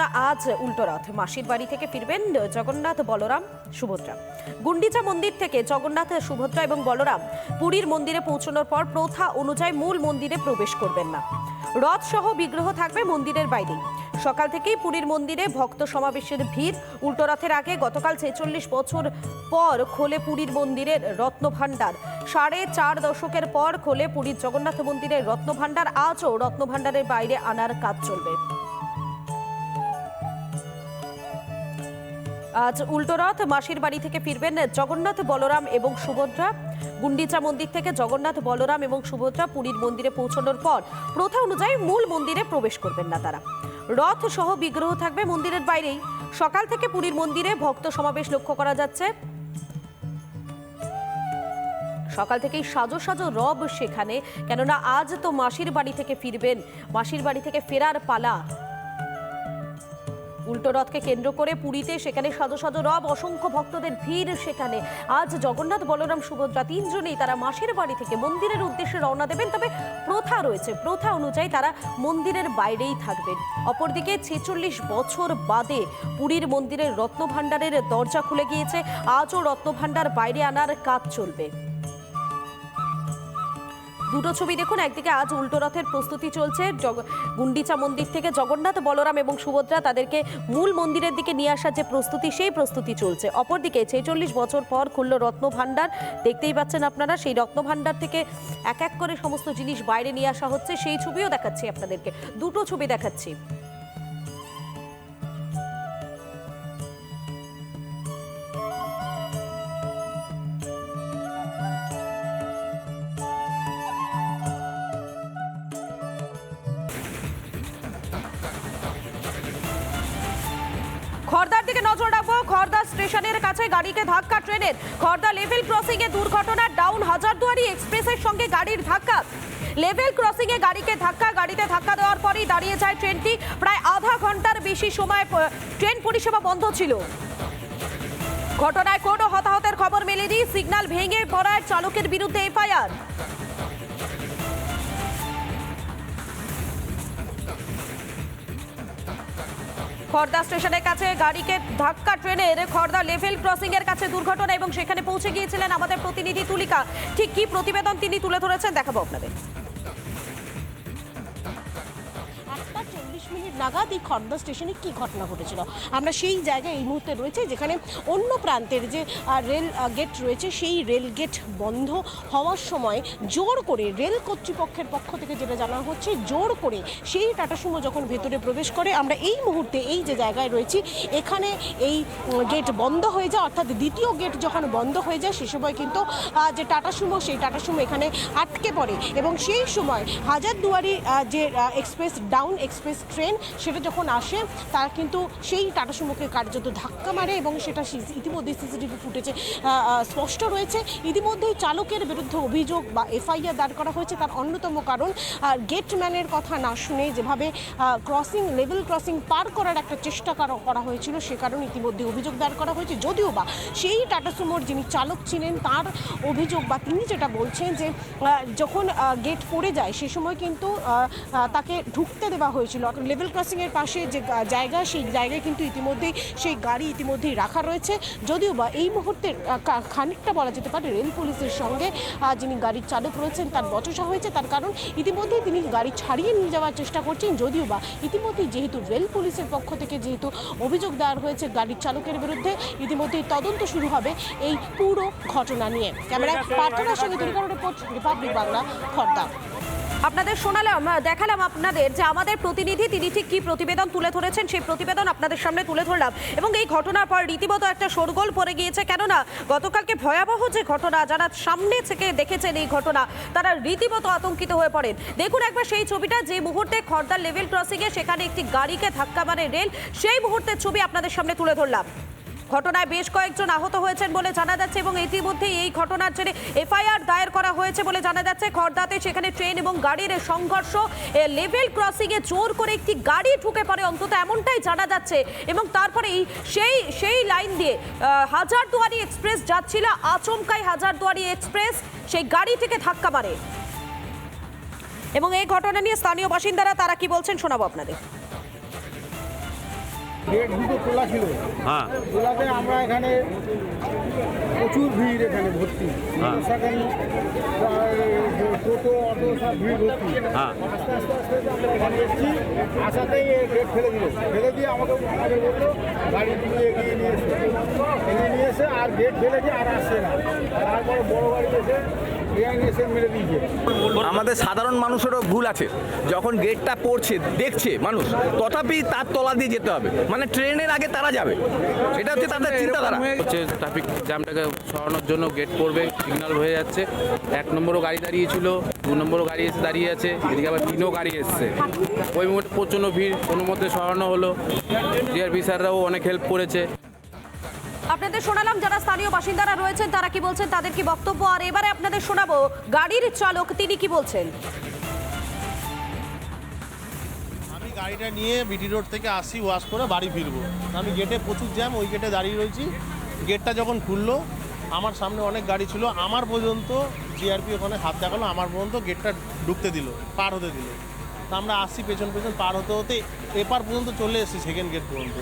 আজ উল্টো রথ। মাসির বাড়ি থেকে ফিরবেন জগন্নাথ বলরাম, সুভদ্রা। গুন্ডিচা মন্দির থেকে জগন্নাথ, সুভদ্রা এবং বলরাম পুরীর মন্দিরে পৌঁছানোর পর প্রথা অনুযায়ী মূল মন্দিরে প্রবেশ করবেন না। রথ সহ বিগ্রহ থাকবে মন্দিরের বাইরেই। সকাল থেকেই পুরীর মন্দিরে ভক্ত সমাবেশের ভিড়। উল্টো রথের আগে গতকাল ছেচল্লিশ বছর পর খোলে পুরীর মন্দিরের রত্নভাণ্ডার। সাড়ে চার দশকের পর খোলে পুরীর জগন্নাথ মন্দিরের রত্নভাণ্ডার। আজও রত্নভাণ্ডারের বাইরে আনার কাজ চলবে। আজ উল্টোরথ মাসির বাড়ি থেকে ফিরবেন জগন্নাথ, বলরাম এবং সুভদ্রা। গুন্ডিচা মন্দির থেকে জগন্নাথ, বলরাম এবং সুভদ্রা পুরীর মন্দিরে পৌঁছানোর পর প্রথা অনুযায়ী মূল মন্দিরে প্রবেশ করবেন না তারা। রথ সহ বিগ্রহ থাকবে মন্দিরের বাইরেই। সকাল থেকে পুরীর মন্দিরে ভক্ত সমাবেশ লক্ষ্য করা যাচ্ছে। সকাল থেকেই সাজো সাজো রব সেখানে। কেননা আজ তো মাসির বাড়ি থেকে ফিরবেন। মাসির বাড়ি থেকে ফেরার পালা। উল্টো রথকে কেন্দ্র করে পুরীতে সেখানে সাজো সাজো রব, অসংখ্য ভক্তদের ভিড় সেখানে। আজ জগন্নাথ, বলরাম, সুভদ্রা তিনজনেই তারা মাসির বাড়ি থেকে মন্দিরের উদ্দেশ্যে রওনা দেবেন। তবে প্রথা রয়েছে, প্রথা অনুযায়ী তারা মন্দিরের বাইরেই থাকবেন। অপরদিকে ছেচল্লিশ বছর বাদে পুরীর মন্দিরের রত্নভাণ্ডারের দরজা খুলে গিয়েছে। আজও রত্নভাণ্ডার বাইরে আনার কাজ চলবে। দুটো ছবি দেখুন, একদিকে আজ উল্টো রথের প্রস্তুতি চলছে। গুন্ডিচা মন্দির থেকে জগন্নাথ, বলরাম এবং সুভদ্রা তাদেরকে মূল মন্দিরের দিকে নিয়ে আসার যে প্রস্তুতি, সেই প্রস্তুতি চলছে। অপরদিকে ছেচল্লিশ বছর পর খুলল রত্ন ভাণ্ডার দেখতেই পাচ্ছেন আপনারা, সেই রত্ন ভাণ্ডার থেকে এক এক করে সমস্ত জিনিস বাইরে নিয়ে আসা হচ্ছে। সেই ছবিও দেখাচ্ছি আপনাদেরকে। দুটো ছবি দেখাচ্ছি। খড়দার দিকে নজর রাখব। খর্দা স্টেশনের কাছে গাড়িকে ধাক্কা, ট্রেনের। খর্দা লেভেল ক্রসিং এ দুর্ঘটনা ডাউন হাজারদুয়ারি এক্সপ্রেসের সঙ্গে গাড়ির ধাক্কা। লেভেল ক্রসিং এ গাড়িকে ধাক্কা, গাড়িতে ধাক্কা দেওয়ার পরেই দাঁড়িয়ে যায় ট্রেনটি। প্রায় আধা ঘণ্টার বেশি সময় ট্রেন পরিষেবা বন্ধ ছিল। ঘটনায় কোনো হতাহতের খবর মেলেনি। সিগন্যাল ভেঙে পড়ায় চালকের বিরুদ্ধে এফআইআর। খড়দা স্টেশনের কাছে গাড়িকে ধাক্কা ট্রেনের খর্দা লেভেল ক্রসিং এর কাছে দুর্ঘটনা এবং সেখানে পৌঁছে গিয়েছিলেন আমাদের প্রতিনিধি তুলিকা। ঠিক কি প্রতিবেদন তিনি তুলে ধরেছেন দেখাবো আপনাদের। মিনিট নাগাদ এই খড়দা স্টেশনে কি ঘটনা ঘটেছিল? আমরা সেই জায়গায় এই মুহূর্তে রয়েছে যেখানে অন্য প্রান্তের যে রেল গেট রয়েছে সেই রেল গেট বন্ধ হওয়ার সময় জোর করে রেল কর্তৃপক্ষের পক্ষ থেকে যেটা জানানো হচ্ছে, জোর করে সেই টাটা সুমো যখন ভেতরে প্রবেশ করে, আমরা এই মুহূর্তে এই যে জায়গায় রয়েছি, এখানে এই গেট বন্ধ হয়ে যায়, অর্থাৎ দ্বিতীয় গেট যখন বন্ধ হয়ে যায়, সে সময় কিন্তু যে টাটা সুমো, সেই টাটা সুমো এখানে আটকে পড়ে এবং সেই সময় হাজারদুয়ারি যে এক্সপ্রেস ডাউন এক্সপ্রেস ট্রেন সেটা যখন আসে, তার কিন্তু সেই টাটা সুমোকে কার্যত ধাক্কা মারে এবং সেটা ইতিমধ্যে সিসিটিভি ফুটেজে স্পষ্ট রয়েছে। ইতিমধ্যেই চালকের বিরুদ্ধে অভিযোগ বা এফআইআর দাঁড় করা হয়েছে। তার অন্যতম কারণ গেটম্যানের কথা না শুনে যেভাবে ক্রসিং, লেভেল ক্রসিং পার করার একটা চেষ্টা করা হয়েছিল, সে কারণে ইতিমধ্যে অভিযোগ দাঁড় করা হয়েছে। যদিও বা সেই টাটা সুমোর যিনি চালক ছিলেন, তার অভিযোগ বা তিনি যেটা বলছেন যে যখন গেট পড়ে যায়, সে সময় কিন্তু তাকে ঢুকতে দেওয়া হয়েছিল। লেভেল ক্রসিংয়ের পাশে যে জায়গা সেই জায়গায় কিন্তু ইতিমধ্যেই সেই গাড়ি ইতিমধ্যেই রাখা রয়েছে। যদিও বা এই মুহূর্তে খানিকটা বলা যেতে পারে রেল পুলিশের সঙ্গে যিনি গাড়ির চালক রয়েছেন তার বচসা হয়েছে। তার কারণ ইতিমধ্যেই তিনি গাড়ি ছাড়িয়ে নিয়ে যাওয়ার চেষ্টা করছেন। যদিও বা ইতিমধ্যেই যেহেতু রেল পুলিশের পক্ষ থেকে যেহেতু অভিযোগ দেওয়ার হয়েছে গাড়ির চালকের বিরুদ্ধে ইতিমধ্যেই তদন্ত শুরু হবে এই পুরো ঘটনা নিয়ে। ক্যামেরায় প্রার্থনার সঙ্গে রিপোর্ট রিপাবলিক বাংলা খর্দা। আপনাদের শোনালাম দেখালাম আপনাদের যে আমাদের প্রতিনিধি, তিনি ঠিক কি প্রতিবেদন তুলে ধরেছেন, সেই প্রতিবেদন আপনাদের সামনে তুলে ধরলাম। এবং এই ঘটনার পর রীতিমতো একটা শোরগোল পড়ে গিয়েছে, কেননা গতকালকে ভয়াবহ যে ঘটনা, যারা সামনে থেকে দেখেছেন এই ঘটনা, তারা রীতিমতো আতঙ্কিত হয়ে পড়েন। দেখুন একবার সেই ছবিটা, যে মুহূর্তে খর্দার লেভেল ক্রসিংয়ে সেখানে একটি গাড়িকে ধাক্কা মারে রেল, সেই মুহূর্তের ছবি আপনাদের সামনে তুলে ধরলাম। ঘটনায় বেশ কয়েকজন আহত হয়েছেন বলে জানা যাচ্ছে এবং ইতিমধ্যে এই ঘটনার জেরে এফআইআর দায়ের করা হয়েছে বলে জানা যাচ্ছে। খড়দাতে সেখানে ট্রেন এবং গাড়ির সংঘর্ষ লেভেল ক্রসিং এ জোর করে একটি গাড়ি ঢুকে পড়ে, অন্তত এমনটাই জানা যাচ্ছে। এবং তারপরে সেই সেই লাইন দিয়ে হাজারদুয়ারি এক্সপ্রেস যাচ্ছিল, আচমকাই হাজারদুয়ারি এক্সপ্রেস, সেই গাড়িটিকে ধাক্কা মারে। এবং এই ঘটনা নিয়ে স্থানীয় বাসিন্দারা তারা কি বলছেন শোনাবো আপনাদের। গেট দুটো খোলা ছিল হ্যাঁ খোলাতে আমরা এখানে প্রচুর ভিড় এখানে ভর্তি হ্যাঁ। সেখানে টোটো অটো সব ভিড় ভর্তি হ্যাঁ। আস্তে আস্তে আস্তে আমরা এখানে এসেছি আসাতেই গেট ফেলে দিল ফেলে দিয়ে আমাকে আমাদের বলল গাড়ি দিয়ে এগিয়ে নিয়ে এসে এগিয়ে নিয়ে এসে আর গেট ফেলেছে আর আসছে না তারপরে বড় গাড়ি এসে এখানে এসে মেরে দিয়েছে আমাদের সাধারণ মানুষেরও ভুল আছে। যখন গেটটা পড়ছে দেখছে মানুষ তথাপি তার তলা দিয়ে যেতে হবে। মানে ট্রেনের আগে তারা যাবে। এটা হচ্ছে তাদের চিন্তাধারা। হচ্ছে ট্রাফিক জ্যামটাকে সরানোর জন্য গেট করবে সিগন্যাল হয়ে যাচ্ছে। এক নম্বরও গাড়ি দাঁড়িয়ে ছিল দু নম্বরও গাড়ি এসে দাঁড়িয়ে আছে এদিকে আবার তিনও গাড়ি এসছে। ওই মুহূর্তে প্রচণ্ড ভিড় কোনো মধ্যে সরানো হলো। ডিআরপি স্যাররাও অনেক হেল্প করেছে। আপনাদের শোনালাম যারা স্থানীয় বাসিন্দারা রয়েছেন, তারা কি বলছেন, তাদের কি বক্তব্য? আর এবারে আপনাদের শোনাবো, গাড়ির চালক তিনি কি বলছেন? আমি গাড়িটা নিয়ে বিটি রোড থেকে আসি ওয়াশ করে বাড়ি ফিরবো। আমি গেটে প্রচুর জ্যাম ওই গেটে দাঁড়িয়ে রয়েছি। গেটটা যখন খুললো, আমার সামনে অনেক গাড়ি ছিল। আমার পর্যন্ত জিআরপি ওখানে হাত দেখাল, আমার পর্যন্ত গেটটা ঢুকতে দিল, পার হতে দিল। তা আমরা আসছি পেছন পেছন, পার হতে হতে এপার পর্যন্ত চলে এসেছি সেকেন্ড গেট পর্যন্ত।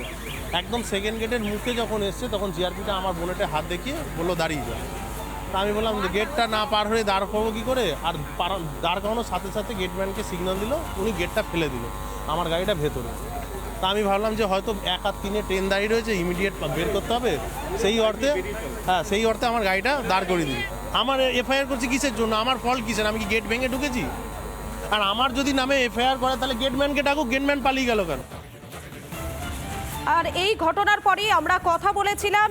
একদম সেকেন্ড গেটের মুখে যখন এসছে, তখন জিআরপিটা আমার বোনেটে হাত দেখিয়ে বলল, দাঁড়িয়ে যায় তা আমি বললাম গেটটা না পার হয়ে দাঁড় করব কী করে? আর দাঁড় করানোর সাথে সাথে গেটম্যানকে সিগন্যাল দিল, উনি গেটটা ফেলে দিল, আমার গাড়িটা ভেতরে। তা আমি ভাবলাম যে হয়তো এক আর তিনে ট্রেন দাঁড়িয়ে রয়েছে ইমিডিয়েট বের করতে হবে। সেই অর্থে হ্যাঁ সেই অর্থে আমার গাড়িটা দাঁড় করিয়ে দিই আমার এফআইআর করছি কিসের জন্য? আমার ফল কিসের? আমি কি গেট ভেঙে ঢুকেছি? আর আমার যদি নামে এফআইআর করে তাহলে গেটম্যানকে ডাকুক গেটম্যান পালিয়ে গেল কেন? আর এই ঘটনার পরেই আমরা কথা বলেছিলাম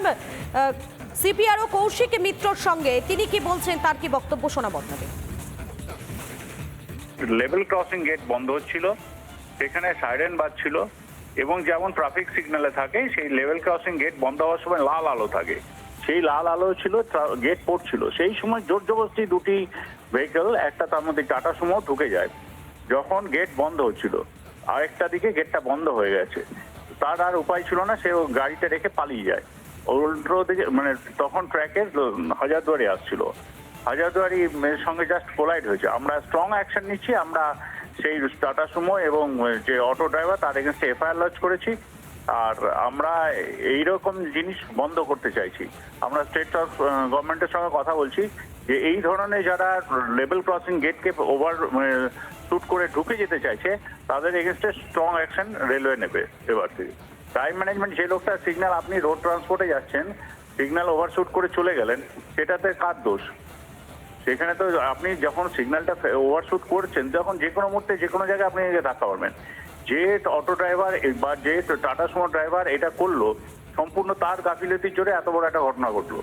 সিপিআরও কৌশিক মিত্রর সঙ্গে। তিনি কি বলছেন তার কি বক্তব্য শোনাবো আপনাদের? লেভেল ক্রসিং গেট বন্ধ হচ্ছিল সেখানে সাইরেন বাজছিল এবং যেমন ট্রাফিক সিগন্যালে থাকে সেই লেভেল ক্রসিং গেট বন্ধ হওয়ার সময় লাল আলো থাকে। সেই লাল আলো ছিল গেট পড়ছিল সেই সময় জোর জবরদস্তি দুটি ভেহিকেল একটা তার মধ্যে টাটা সুমো ঢুকে যায়, যখন গেট বন্ধ হচ্ছিল। আরেকটা দিকে গেটটা বন্ধ হয়ে গেছে। তার আর উপায় ছিল না, সে গাড়িটা রেখে পালিয়ে যায়। উল্টো দিকে মানে তখন ট্র্যাকের হাজারদুয়ারি আসছিল। হাজারদুয়ারি সঙ্গে জাস্ট কোলাইড হয়েছে। আমরা স্ট্রং অ্যাকশন নিচ্ছি, আমরা সেই টাটা সুমো এবং যে অটো ড্রাইভার তার এগেনস্টে এফআইআর লঞ্চ করেছি। আর আমরা এই রকম জিনিস বন্ধ করতে চাইছি। আমরা স্টেট অফ গভর্নমেন্টের সঙ্গে কথা বলছি যে এই ধরনের যারা লেভেল ক্রসিং গেটকে ওভার শুট করে ঢুকে যেতে চাইছে, তাদের এগেনস্টে স্ট্রং অ্যাকশন রেলওয়ে নেবে এবার থেকে। টাইম ম্যানেজমেন্ট যে লোকটা সিগন্যাল আপনি রোড ট্রান্সপোর্টে যাচ্ছেন সিগন্যাল ওভারশুট করে চলে গেলেন, সেটাতে কার দোষ? সেখানে তো আপনি যখন সিগন্যালটা ওভারশুট করছেন, তখন যে কোনো মুহূর্তে যে কোনো জায়গায় আপনি রাখতে পারবেন। যে অটো ড্রাইভার বা যে টাটা সুমো ড্রাইভার এটা করল, সম্পূর্ণ তার গাফিলতির জোরে এত বড় একটা ঘটনা ঘটলো।